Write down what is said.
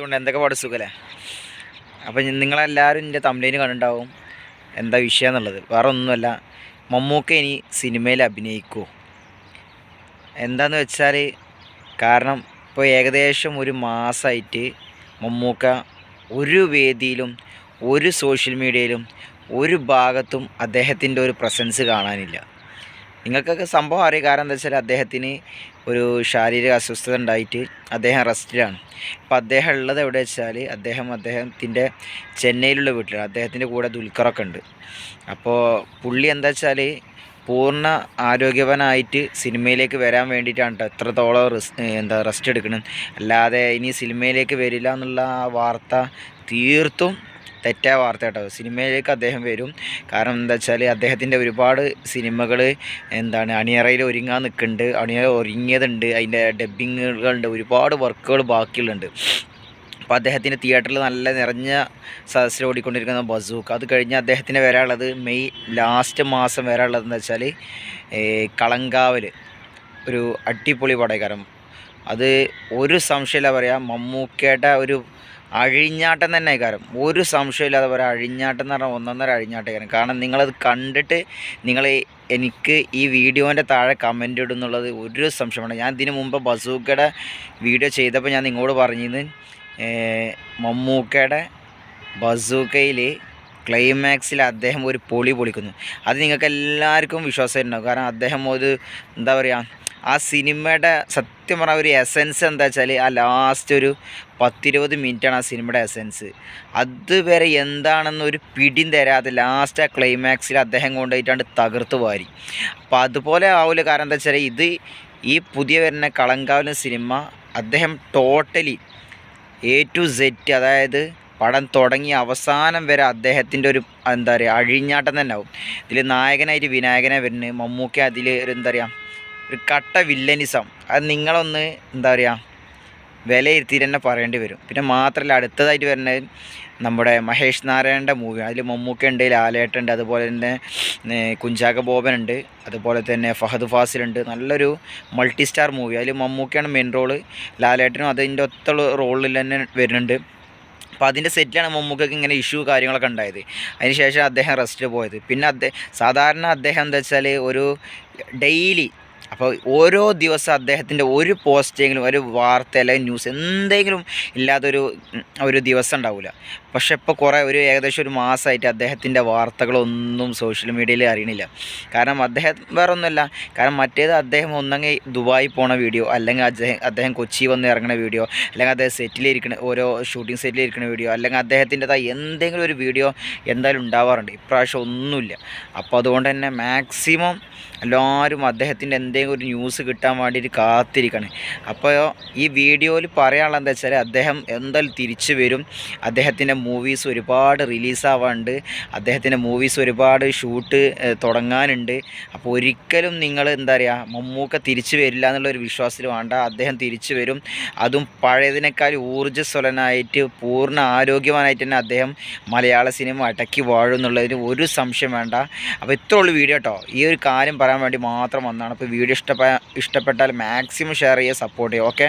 അതുകൊണ്ട് എന്തൊക്കെ പാട് സുഖല്ലേ? അപ്പം നിങ്ങളെല്ലാവരും എന്റെ തമിഴിന് കണ്ടുണ്ടാവും എന്താ വിഷയം എന്നുള്ളത് വേറെ ഒന്നുമല്ല. മമ്മൂക്ക ഇനി സിനിമയിൽ അഭിനയിക്കുമോ എന്താന്ന് വെച്ചാൽ കാരണം ഇപ്പോൾ ഏകദേശം ഒരു മാസമായിട്ട് മമ്മൂക്ക ഒരു വേദിയിലും ഒരു സോഷ്യൽ മീഡിയയിലും ഒരു ഭാഗത്തും അദ്ദേഹത്തിന്റെ ഒരു പ്രസൻസ് കാണാനില്ല. നിങ്ങൾക്കൊക്കെ സംഭവം അറിയാം. കാരണം എന്താ വെച്ചാൽ അദ്ദേഹത്തിന് ഒരു ശാരീരിക അസ്വസ്ഥത ഉണ്ടായിട്ട് അദ്ദേഹം റെസ്റ്റിലാണ് അപ്പോൾ അദ്ദേഹം ഉള്ളത് എവിടെ വെച്ചാൽ അദ്ദേഹം അദ്ദേഹത്തിന്റെ ചെന്നൈയിലുള്ള വീട്ടിലാണ്. അദ്ദേഹത്തിന്റെ കൂടെ ദുൽഖറൊക്കെ ഉണ്ട്. അപ്പോൾ പുള്ളി എന്താ വെച്ചാൽ പൂർണ ആരോഗ്യവാനായിട്ട് സിനിമയിലേക്ക് വരാൻ വേണ്ടിയിട്ടാണ് ട്ടോ എത്രത്തോളം റിസ് എന്താ റെസ്റ്റ് എടുക്കണം അല്ലാതെ ഇനി സിനിമയിലേക്ക് വരില്ല എന്നുള്ള ആ വാർത്ത തീർത്തും തെറ്റായ വാർത്ത കേട്ടോ സിനിമയിലേക്ക് അദ്ദേഹം വരും. കാരണം എന്താ വെച്ചാൽ അദ്ദേഹത്തിന്റെ ഒരുപാട് സിനിമകൾ എന്താണ് അണിയറയിൽ ഒരുങ്ങാൻ നിൽക്കുന്നുണ്ട് അണിയറ ഒരുങ്ങിയതുണ്ട്. അതിന്റെ ഡബ്ബിങ്ങുകളുണ്ട്. ഒരുപാട് വർക്കുകൾ ബാക്കിയുള്ളുണ്ട്. അപ്പോൾ അദ്ദേഹത്തിന്റെ തിയേറ്ററിൽ നല്ല നിറഞ്ഞ സദസ്സിൽ ഓടിക്കൊണ്ടിരിക്കുന്ന ബസൂക്ക്. അത് കഴിഞ്ഞ് അദ്ദേഹത്തിന് വരാനുള്ളത് മെയ് ലാസ്റ്റ് മാസം വരാനുള്ളത് എന്ന് വെച്ചാൽ കളങ്കാവൽ ഒരു അടിപൊളി പടയക്കാരം അത് ഒരു സംശയമില്ല പറയാം. മമ്മൂക്കയുടെ ഒരു അഴിഞ്ഞാട്ടം തന്നെ കാരണം ഒരു സംശയമില്ലാതെ പറയാം. അഴിഞ്ഞാട്ടം എന്ന് പറഞ്ഞാൽ ഒന്നൊന്നര അഴിഞ്ഞാട്ടം കാരണം നിങ്ങളത് കണ്ടിട്ട് നിങ്ങൾ എനിക്ക് ഈ വീഡിയോന്റെ താഴെ കമന്റ് ഇടുന്നുള്ളത് ഒരു സംശയമാണ് ഞാൻ ഇതിനു മുമ്പ് ബസൂക്കയുടെ വീഡിയോ ചെയ്തപ്പോൾ ഞാൻ നിങ്ങളോട് പറഞ്ഞിരുന്നു മമ്മൂക്കയുടെ ബസൂക്കയിൽ ക്ലൈമാക്സിൽ അദ്ദേഹം ഒരു പൊളി പൊളിക്കുന്നു. അത് നിങ്ങൾക്ക് എല്ലാവർക്കും വിശ്വാസമായിട്ടുണ്ടാവും. കാരണം അദ്ദേഹം ഒരു എന്താ പറയുക ആ സിനിമയുടെ സത്യം പറഞ്ഞ ഒരു എസൻസ് എന്താ വെച്ചാൽ ആ ലാസ്റ്റ് ഒരു പത്തിരുപത് മിനിറ്റാണ് ആ സിനിമയുടെ എസൻസ് അതുവരെ എന്താണെന്ന് ഒരു പിടിയും തരാതെ ലാസ്റ്റ് ആ ക്ലൈമാക്സിൽ അദ്ദേഹം കൊണ്ടുപോയിട്ടാണ് തകർത്ത് വാരി. അപ്പോൾ അതുപോലെ ആവില്ല കാരണം എന്താ വെച്ചാൽ ഇത് ഈ പുതിയ വരുന്ന കളങ്കാവലം സിനിമ അദ്ദേഹം ടോട്ടലി എ ടു സെറ്റ് അതായത് പടം തുടങ്ങി അവസാനം വരെ അദ്ദേഹത്തിന്റെ ഒരു എന്താ പറയുക അഴിഞ്ഞാട്ടം തന്നെ ആവും ഇതിൽ നായകനായിട്ട് വിനായകനെ വരുന്നത്. മമ്മൂക്ക അതിൽ എന്താ പറയുക ഒരു കട്ട വില്ലനിസം അത് നിങ്ങളൊന്ന് എന്താ പറയുക വിലയിരുത്തിയിട്ട് തന്നെ പറയേണ്ടി വരും. പിന്നെ മാത്രമല്ല അടുത്തതായിട്ട് വരുന്നത് നമ്മുടെ മഹേഷ് നാരായണന്റെ മൂവി അതിൽ മമ്മൂക്ക ഉണ്ട് ലാലേട്ടുണ്ട് അതുപോലെ തന്നെ കുഞ്ചാക്ക ബോബനുണ്ട് അതുപോലെ തന്നെ ഫഹദ് ഫാസിലുണ്ട് നല്ലൊരു മൾട്ടി സ്റ്റാർ മൂവി അതിൽ മമ്മൂക്കയാണ് മെയിൻ റോൾ ലാലേട്ടനും അതിന്റെ ഒത്തുള്ള റോളിൽ തന്നെ വരുന്നുണ്ട്. അപ്പോൾ അതിന്റെ സെറ്റിലാണ് മമ്മൂക്കൊക്കെ ഇങ്ങനെ ഇഷ്യൂ കാര്യങ്ങളൊക്കെ ഉണ്ടായത്. അതിന് ശേഷം അദ്ദേഹം റെസ്റ്റിൽ പോയത്. പിന്നെ അദ്ദേഹം സാധാരണ അദ്ദേഹം എന്താ വെച്ചാൽ ഒരു ഡെയിലി അപ്പോൾ ഓരോ ദിവസം അദ്ദേഹത്തിന്റെ ഒരു പോസ്റ്റെങ്കിലും ഒരു വാർത്ത അല്ലെങ്കിൽ ന്യൂസ് എന്തെങ്കിലും ഇല്ലാത്തൊരു ഒരു ദിവസം ഉണ്ടാവില്ല പക്ഷെ ഇപ്പോൾ കുറേ ഒരു ഏകദേശം ഒരു മാസമായിട്ട് അദ്ദേഹത്തിന്റെ വാർത്തകളൊന്നും സോഷ്യൽ മീഡിയയിൽ അറിയണില്ല. കാരണം അദ്ദേഹം വേറെ ഒന്നുമല്ല കാരണം മറ്റേത് അദ്ദേഹം ഒന്നെങ്കിൽ ദുബായി പോണ വീഡിയോ അല്ലെങ്കിൽ അദ്ദേഹം അദ്ദേഹം കൊച്ചി വന്ന് ഇറങ്ങുന്ന വീഡിയോ അല്ലെങ്കിൽ അദ്ദേഹം സെറ്റിലിരിക്കുന്ന ഓരോ ഷൂട്ടിംഗ് സെറ്റിലിരിക്കുന്ന വീഡിയോ അല്ലെങ്കിൽ അദ്ദേഹത്തിന്റെതായ എന്തെങ്കിലും ഒരു വീഡിയോ എന്തായാലും ഉണ്ടാവാറുണ്ട്. ഇപ്രാവശ്യം ഒന്നുമില്ല. അപ്പോൾ അതുകൊണ്ട് തന്നെ മാക്സിമം എല്ലാവരും അദ്ദേഹത്തിന്റെ എന്തെങ്കിലും ഒരു ന്യൂസ് കിട്ടാൻ വേണ്ടിയിട്ട് കാത്തിരിക്കുകയാണ് അപ്പോൾ ഈ വീഡിയോയിൽ പറയാനുള്ളത് എന്താ വെച്ചാൽ അദ്ദേഹം എന്തായാലും തിരിച്ചു വരും. അദ്ദേഹത്തിന്റെ മൂവീസ് ഒരുപാട് റിലീസാവാണ്ട് അദ്ദേഹത്തിന്റെ മൂവീസ് ഒരുപാട് ഷൂട്ട് തുടങ്ങാനുണ്ട്. അപ്പോൾ ഒരിക്കലും നിങ്ങൾ എന്താ പറയുക മമ്മൂക്ക തിരിച്ചു വരില്ല എന്നുള്ളൊരു വിശ്വാസത്തിൽ വേണ്ട. അദ്ദേഹം തിരിച്ചു വരും. അതും പഴയതിനേക്കാൾ ഊർജസ്വലനായിട്ട് പൂർണ ആരോഗ്യവാനായിട്ട് തന്നെ അദ്ദേഹം മലയാള സിനിമ അടക്കി വാഴും എന്നുള്ളതിന് ഒരു സംശയം വേണ്ട. അപ്പോൾ ഇത്രേ ഉള്ളൂ വീഡിയോ കേട്ടോ. ഈ ഒരു കാര്യം പറയാൻ വേണ്ടി മാത്രം വന്നാണ് അപ്പോൾ വീഡിയോ ഇഷ്ടപ്പെ ഇഷ്ടപ്പെട്ടാൽ മാക്സിമം ഷെയർ ചെയ്യുക സപ്പോർട്ട് ചെയ്യുക ഓക്കെ